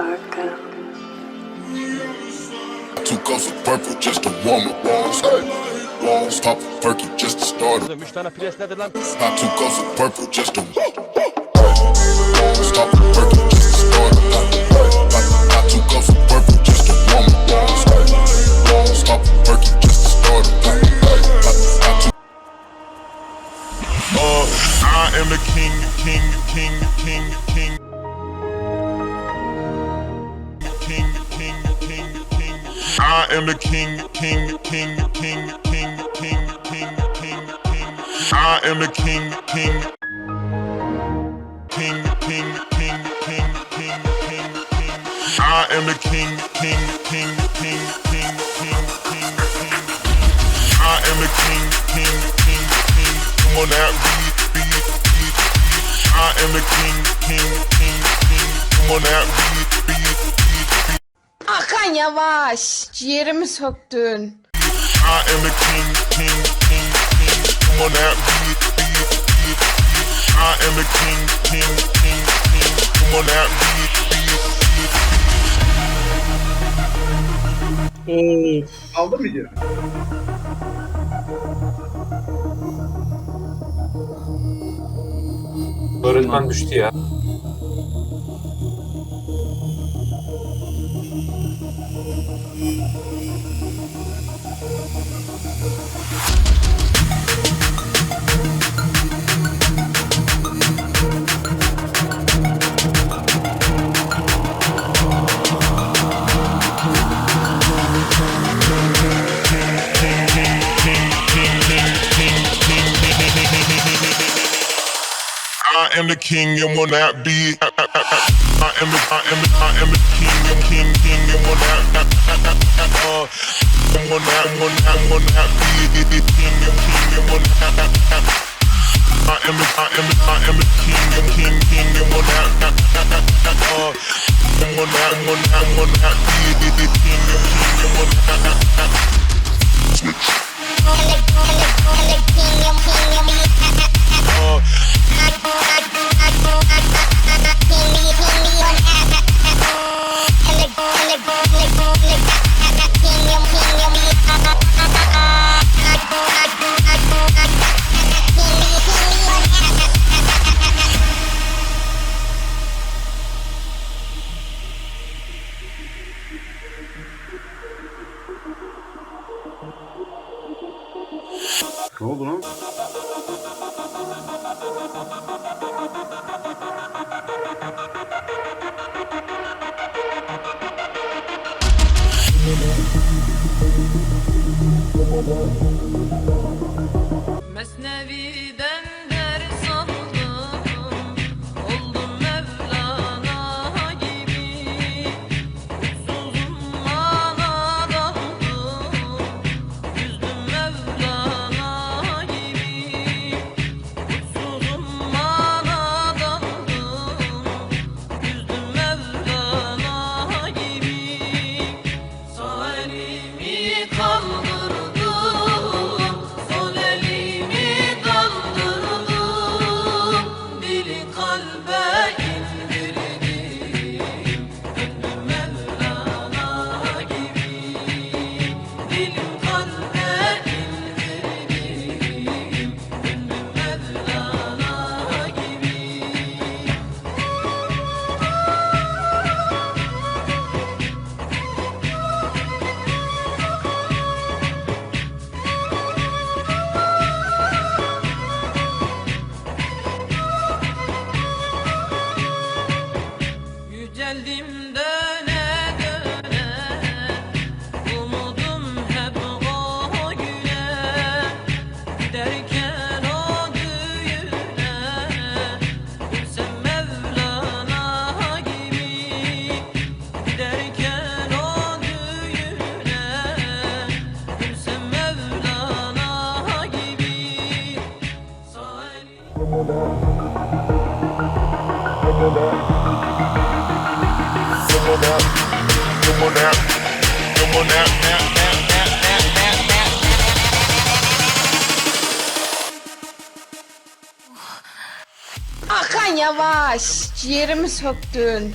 Parker. Two cups of purple just to warm up walls. Hey. Walls pop a perky just to start 'em. 3 tane pres nedir lan? Pop two cups of purple just to Walls pop a perky just to start 'em. Pop, pop two cups of purple just to warm up walls. Walls pop a perky just to start 'em. Pop, pop Uh, I am the king, king, king, king, king. King, I am the king, king, king, king, king, king, king, king, king. I am the king, king. King, king, king, king, king, king, king. I am the king, king, king, king, king, king, king, king. I am the king, king, king, king. Come on now, beat, beat, beat. I am the king, king, king, king. Come on now, beat, beat, Hakan yavaş. Ciğerimi söktün. I am the king, king, king, king. Come on now, beat, beat, beat, beat. I am the king, king, king, king. Come on now, beat, beat, beat, beat. Oo. Aldın mı video? Öğretmen düştü ya. Am the king and will not be. I am the, I am the, I am the king and king, king and will not. I am I am I am the king king, king Ne oldu lan? Mesnevi'den Hakan yavaş, ciğerimi söktün.